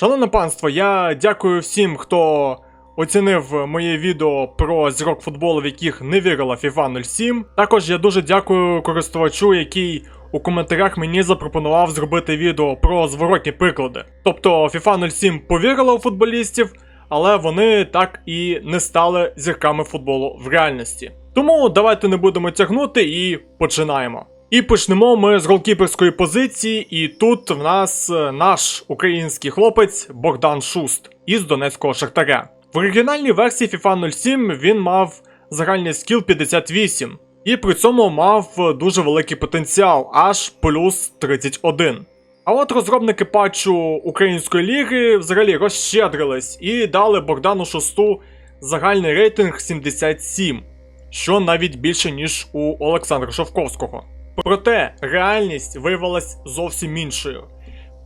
Шановне панство, я дякую всім, хто оцінив моє відео про зірок футболу, в яких не вірила FIFA 07. Також я дуже дякую користувачу, який у коментарях мені запропонував зробити відео про зворотні приклади. Тобто FIFA 07 повірила у футболістів, але вони так і не стали зірками футболу в реальності. Тому давайте не будемо тягнути і починаємо. І почнемо ми з голкіперської позиції, і тут в нас е, наш український хлопець Богдан Шуст із Донецького Шахтаря. В оригінальній версії FIFA 07 він мав загальний скіл 58, і при цьому мав дуже великий потенціал, аж плюс 31. А от розробники патчу Української ліги взагалі розщедрились і дали Богдану Шусту загальний рейтинг 77, що навіть більше, ніж у Олександра Шовковського. Проте реальність виявилась зовсім іншою.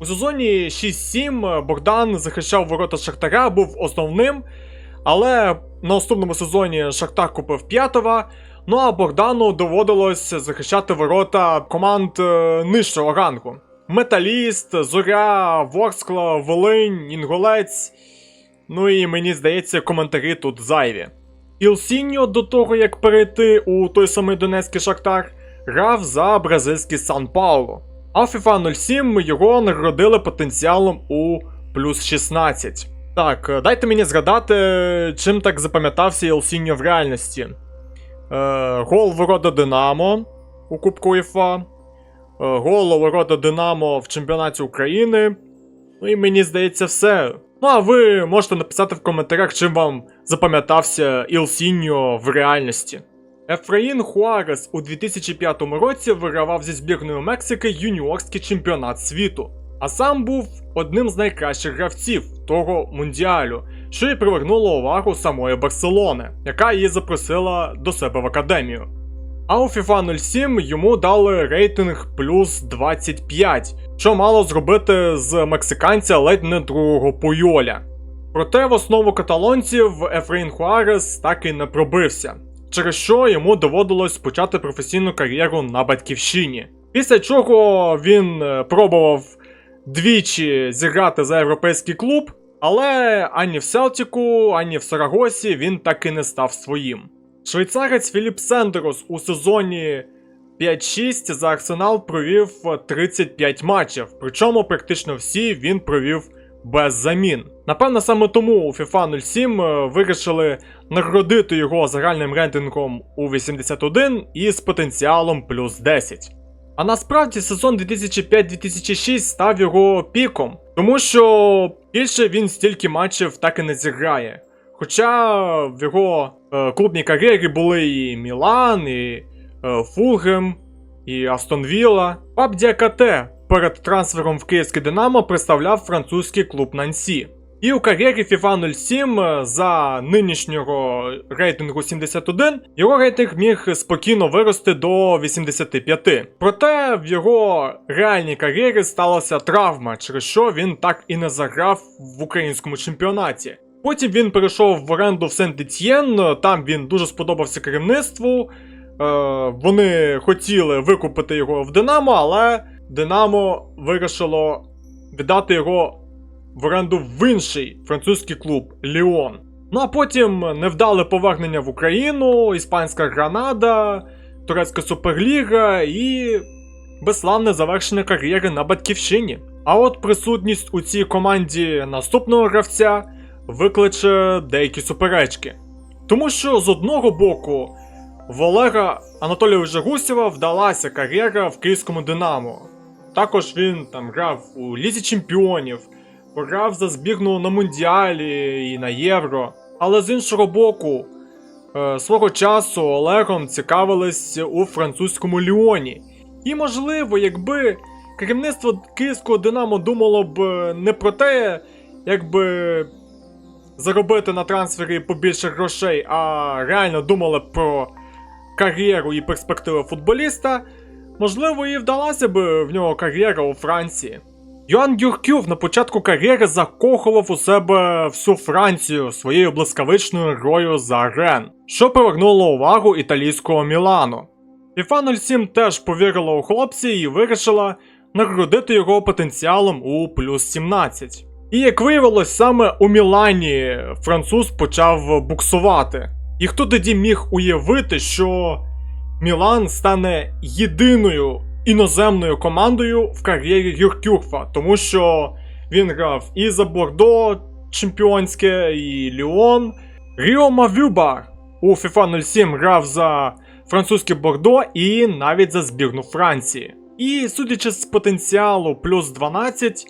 У сезоні 6-7 Богдан захищав ворота Шахтаря, був основним, але на наступному сезоні Шахтар купив п'ятого. Ну а Богдану доводилось захищати ворота команд е, нижчого рангу. Металіст, Зоря, Ворскла, Волинь, Інголець. Ну і мені здається, коментарі тут зайві. Ілсіньо до того, як перейти у той самий Донецький Шахтар, грав за бразильський Сан Пауло. А FIFA 07 його нагородили потенціалом у плюс 16. Так, е, дайте мені згадати, чим так запам'ятався Ілсіньо в реальності. Е, гол ворота Динамо у Кубку УЄФА. Е, гол ворота Динамо в чемпіонаті України. Ну і мені здається, все. Ну а ви можете написати в коментарях, чим вам запам'ятався Ілсіньо в реальності. Ефраїн Хуарес у 2005 році вигравав зі збірною Мексики юніорський чемпіонат світу, а сам був одним з найкращих гравців того мундіалю, що й привернуло увагу самої Барселони, яка її запросила до себе в академію. А у FIFA 07 йому дали рейтинг плюс 25, що мало зробити з мексиканця ледь не другого Пуйоля. Проте в основу каталонців Ефрейн Хуарес так і не пробився, через що йому доводилось почати професійну кар'єру на батьківщині. Після чого він е, пробував двічі зіграти за європейський клуб, але ані в Селтіку, ані в Сарагосі він так і не став своїм. Швейцарець Філіп Сендерос у сезоні 5-6 за Арсенал провів 35 матчів, причому практично всі він провів без замін. Напевно, саме тому у FIFA 07 е, вирішили нагородити його загальним рейтингом у 81 і з потенціалом плюс 10. А насправді сезон 2005-2006 став його піком, тому що більше він стільки матчів так і не зіграє. Хоча в його е, клубній кар'єрі були і Мілан, і е, Фулгем, і Астон Вілла. Пап Діакате перед трансфером в Київське Динамо представляв французький клуб Нансі. І у кар'єрі FIFA 07 е, за нинішнього рейтингу 71 його рейтинг міг спокійно вирости до 85. Проте в його реальній кар'єрі сталася травма, через що він так і не заграв в українському чемпіонаті. Потім він перейшов в оренду в Сент-Етьєн, там він дуже сподобався керівництву. Е, вони хотіли викупити його в Динамо, але Динамо вирішило віддати його в оренду в інший французький клуб Ліон. Ну а потім невдале повернення в Україну, іспанська Гранада, турецька суперліга і безславне завершення кар'єри на батьківщині. А от присутність у цій команді наступного гравця викличе деякі суперечки. Тому що з одного боку в Олега Анатолійовича Гусєва вдалася кар'єра в київському Динамо. Також він там грав у Лізі Чемпіонів, грав за збірну на Мундіалі і на Євро. Але з іншого боку, е, свого часу Олегом цікавились у французькому Ліоні. І можливо, якби керівництво київського Динамо думало б е, не про те, якби заробити на трансфері побільше грошей, а реально думали про кар'єру і перспективи футболіста, можливо, і вдалася б в нього кар'єра у Франції. Йоанн Юркюв на початку кар'єри закохував у себе всю Францію своєю блискавичною грою за Рен, що привернуло увагу італійського Мілану. FIFA 07 теж повірила у хлопця і вирішила нагородити його потенціалом у плюс 17. І як виявилось, саме у Мілані француз почав буксувати. І хто тоді міг уявити, що Мілан стане єдиною іноземною командою в кар'єрі Юркюрфа, тому що він грав і за Бордо чемпіонське, і Ліон. Ріо Мавюба у FIFA 07 грав за французьке Бордо і навіть за збірну Франції. І судячи з потенціалу плюс 12,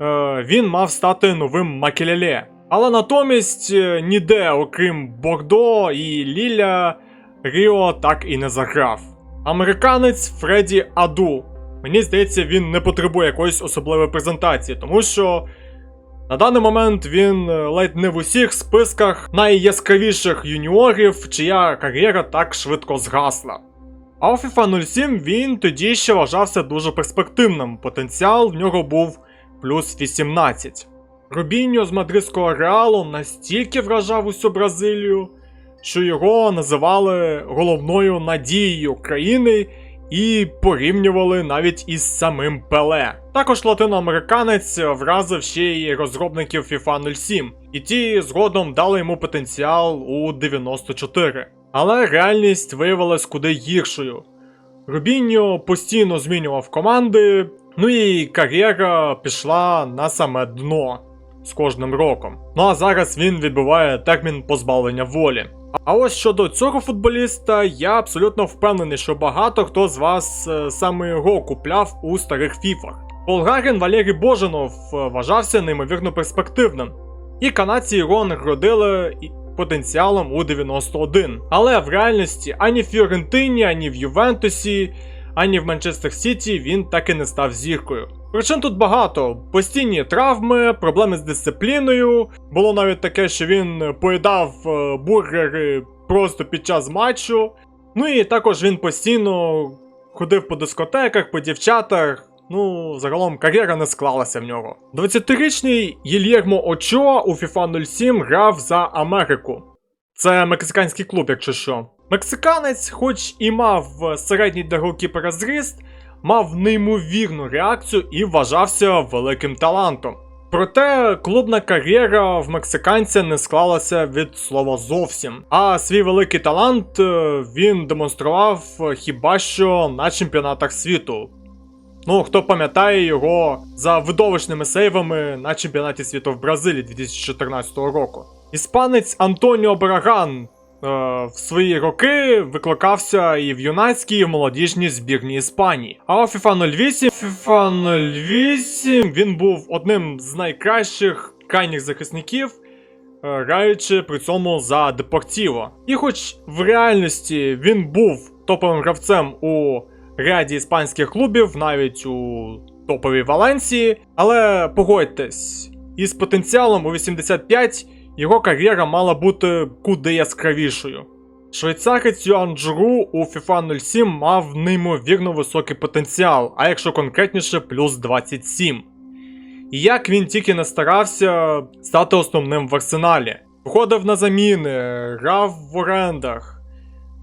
е, він мав стати новим Макелеле. Але натомість е, ніде, окрім Бордо і Ліля, Ріо так і не заграв. Американець Фредді Аду. Мені здається, він не потребує якоїсь особливої презентації, тому що на даний момент він е, ледь не в усіх списках найяскравіших юніорів, чия кар'єра так швидко згасла. А у FIFA 07 він тоді ще вважався дуже перспективним. Потенціал в нього був плюс 18. Рубіньо з мадридського реалу настільки вражав усю Бразилію, що його називали головною надією країни і порівнювали навіть із самим Пеле. Також латиноамериканець вразив ще й розробників FIFA 07, і ті згодом дали йому потенціал у 94. Але реальність виявилась куди гіршою. Рубіньо постійно змінював команди, ну і кар'єра пішла на саме дно з кожним роком. Ну а зараз він відбуває термін позбавлення волі. А ось щодо цього футболіста, я абсолютно впевнений, що багато хто з вас е, саме його купляв у старих фіфах. Болгарин Валерій Божинов е, вважався неймовірно перспективним, і канадці його нагородили потенціалом у 91. Але в реальності ані в Фіорентині, ані в Ювентусі, ані в Манчестер Сіті він так і не став зіркою. Причин тут багато: постійні травми, проблеми з дисципліною. Було навіть таке, що він поїдав е, бургери просто під час матчу. Ну і також він постійно ходив по дискотеках, по дівчатах. Ну, загалом кар'єра не склалася в нього. 20-річний Єлєрмо Очоа у FIFA 07 грав за Америку. Це мексиканський клуб, якщо що. Мексиканець, хоч і мав середній для голкіпера зріст, мав неймовірну реакцію і вважався великим талантом. Проте клубна кар'єра в мексиканця не склалася від слова зовсім. А свій великий талант е, він демонстрував е, хіба що на чемпіонатах світу. Ну, хто пам'ятає його за видовищними сейвами на чемпіонаті світу в Бразилії 2014 року. Іспанець Антоніо Браган е, в свої роки викликався і в юнацькій, і в молодіжній збірні Іспанії. А у FIFA 08, FIFA 08 він був одним з найкращих крайніх захисників, е, граючи при цьому за Депортіво. І хоч в реальності він був топовим гравцем у ряді іспанських клубів, навіть у топовій Валенсії, але погодьтесь, із потенціалом у 85 його кар'єра мала бути куди яскравішою. Швейцарець Юан Джру у FIFA 07 мав неймовірно високий потенціал, а якщо конкретніше, плюс 27. І як він тільки не старався стати основним в арсеналі. Виходив на заміни, грав в орендах,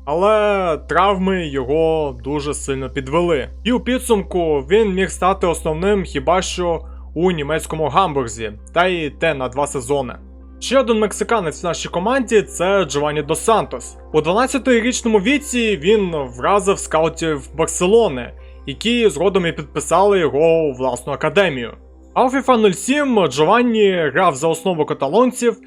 але травми його дуже сильно підвели. І у підсумку він міг стати основним хіба що у німецькому гамбурзі, та й те на два сезони. Ще один мексиканець в нашій команді це Джованні Дос Сантос. У 12-річному віці він вразив скаутів Барселони, які згодом і підписали його власну академію. А у FIFA 07 Джованні грав за основу каталонців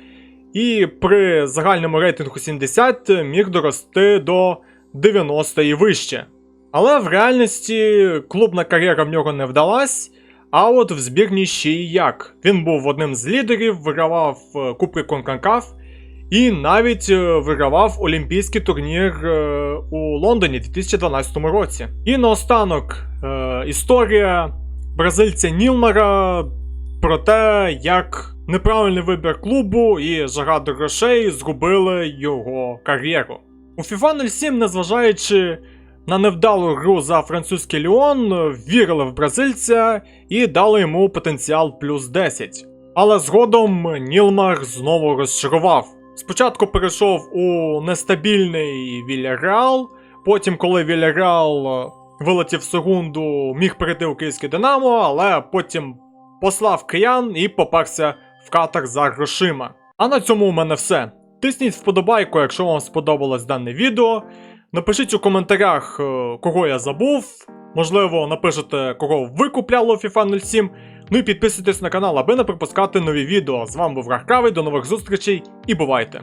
і при загальному рейтингу 70 міг дорости до 90 і вище. Але в реальності клубна кар'єра в нього не вдалась. А от в збірні ще і як. Він був одним з лідерів, вигравав е, Кубки Конкакаф і навіть е, вигравав Олімпійський турнір е, у Лондоні в 2012 році. І наостанок історія бразильця Нілмара про те, як неправильний вибір клубу і жага до грошей згубили його кар'єру. У FIFA 07, незважаючи на невдалу гру за французький Ліон, вірили в бразильця і дали йому потенціал плюс 10. Але згодом Нілмар знову розчарував. Спочатку перейшов у нестабільний Вільяреал, потім, коли Вільяреал вилетів в секунду, міг перейти у київське Динамо, але потім послав киян і поперся в катер за грошима. А на цьому у мене все. Тисніть вподобайку, якщо вам сподобалось дане відео. Напишіть у коментарях, е, кого я забув. Можливо, напишете, кого ви купляло FIFA 07. Ну і підписуйтесь на канал, аби не пропускати нові відео. З вами був Рахкавий, до нових зустрічей і бувайте!